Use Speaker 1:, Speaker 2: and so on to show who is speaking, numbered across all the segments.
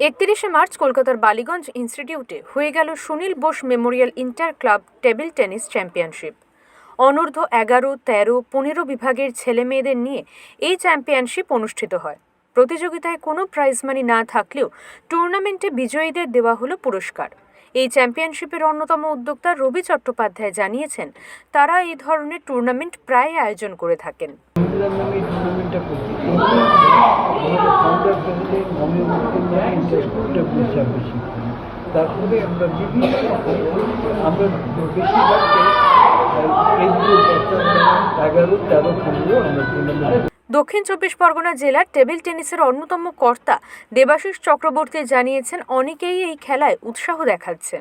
Speaker 1: একত্রিশে মার্চ কলকাতার বালিগঞ্জ ইনস্টিটিউটে হয়ে গেল Sunil Bose memorial inter club table tennis championship. অনূর্ধ্ব এগারো, তেরো, পনেরো বিভাগের ছেলে মেয়েদের নিয়ে এই চ্যাম্পিয়নশিপ অনুষ্ঠিত হয়। প্রতিযোগিতায় কোনো প্রাইজ মানি না থাকলেও টুর্নামেন্টে বিজয়ীদের দেওয়া হলো পুরস্কার। এই চ্যাম্পিয়নশিপের অন্যতম উদ্যোক্তা রবি চট্টোপাধ্যায় জানিয়েছেন, তারা এই ধরনের টুর্নামেন্ট প্রায় আয়োজন করে থাকেন।
Speaker 2: এগারো তেরো পনেরো আমরা টুর্নামেন্ট
Speaker 1: দক্ষিণ চব্বিশ পরগনা জেলার টেবিল টেনিসের অন্যতম কর্তা দেবাশিস চক্রবর্তী জানিয়েছেন অনেকেই এই খেলায় উৎসাহ দেখাচ্ছে।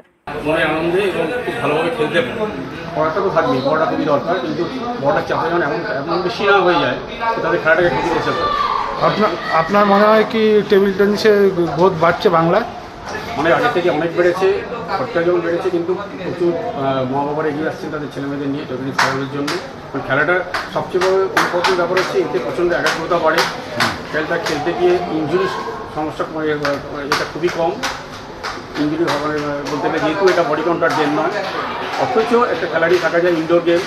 Speaker 3: মনে আনন্দে এবং খুব ভালোভাবে খেলতে পারে। পড়াটা তো থাকবেই পড়াটা খুবই দরকার কিন্তু চাপে যখন এমন এমন বেশি না হয়ে যায় তাদের খেলাটাকে ক্ষতি করতে পারে।
Speaker 4: আপনার আপনার মনে হয় কি টেবিল টেনিসের বোধ বাড়ছে বাংলায়?
Speaker 3: মানে আগে থেকে অনেক বেড়েছে খরচা যেমন বেড়েছে, কিন্তু প্রচুর মা বাবারা এগিয়ে আসছেন তাদের ছেলেমেয়েদের নিয়ে টেবিল খেলানোর জন্য। কারণ খেলাটা সবচেয়ে বড় ইম্পর্টেন্ট ব্যাপার হচ্ছে, এতে প্রচণ্ড একাগ্রতা বাড়ে। খেলটা খেলতে গিয়ে ইঞ্জুরি সমস্যা এটা খুবই কম। ইঞ্জুরি হওয়ার বলতে গেলে যেহেতু এটা বডি কাউন্টার গেম নয়, অথচ একটা খেলাড়ি থাকা যায় ইনডোর গেম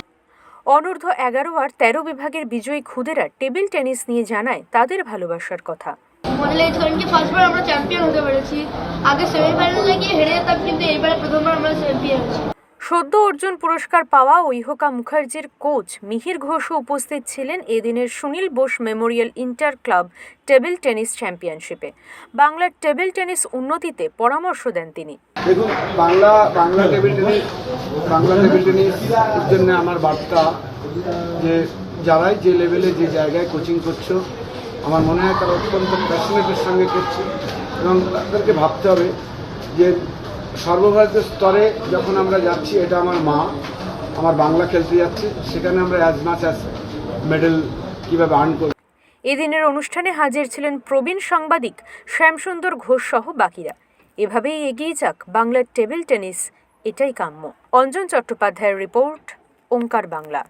Speaker 1: অনূর্ধ্ব এগারো আর তেরো বিভাগের বিজয়ী খুদেরা টেবিল টেনিস নিয়ে জানায় তাদের ভালোবাসার কথা।
Speaker 5: এই ধরেন কি ফার্স্টবার আমরা চ্যাম্পিয়ন হতে পেরেছি? আগে সেমিফাইনালে গিয়ে হেরে যেতাম কিন্তু এইবারে প্রথমবার আমরা চ্যাম্পিয়ন হয়েছি।
Speaker 1: সদ্য অর্জুন পুরস্কার পাওয়া ঐহকা মুখার্জির কোচ মিহির ঘোষও উপস্থিত ছিলেন এদিনের Sunil Bose memorial inter club table tennis চ্যাম্পিয়নশিপে। বাংলার টেবিল টেনিস উন্নতিতে পরামর্শ দেন তিনি।
Speaker 6: দেখুন Bangla Bangla table tennis Bangla table tennis জন্য আমার বার্তা যে যারাই যে লেভেলে যে জায়গায় কোচিং করছ আমার মনে হয় তারা অত্যন্ত প্যাশনেটের সঙ্গে করছে এবং তাদেরকে ভাবতে হবে যে সর্বভারতীয় স্তরে যখন আমরা যাচ্ছি, এটা আমার মা, আমার বাংলা খেলতে যাচ্ছে, সেখানে আমরা অ্যাজ মাচ অ্যাজ মেডেল কীভাবে আর্ন করব।
Speaker 1: এদিনের অনুষ্ঠানে হাজির ছিলেন প্রবীণ সাংবাদিক শ্যামসুন্দর ঘোষ সহ বাকিরা। এভাবেই এগিয়ে যাক বাংলার টেবিল টেনিস, এটাই কাম্য। অঞ্জন চট্টোপাধ্যায়ের রিপোর্ট, ওঙ্কার বাংলা।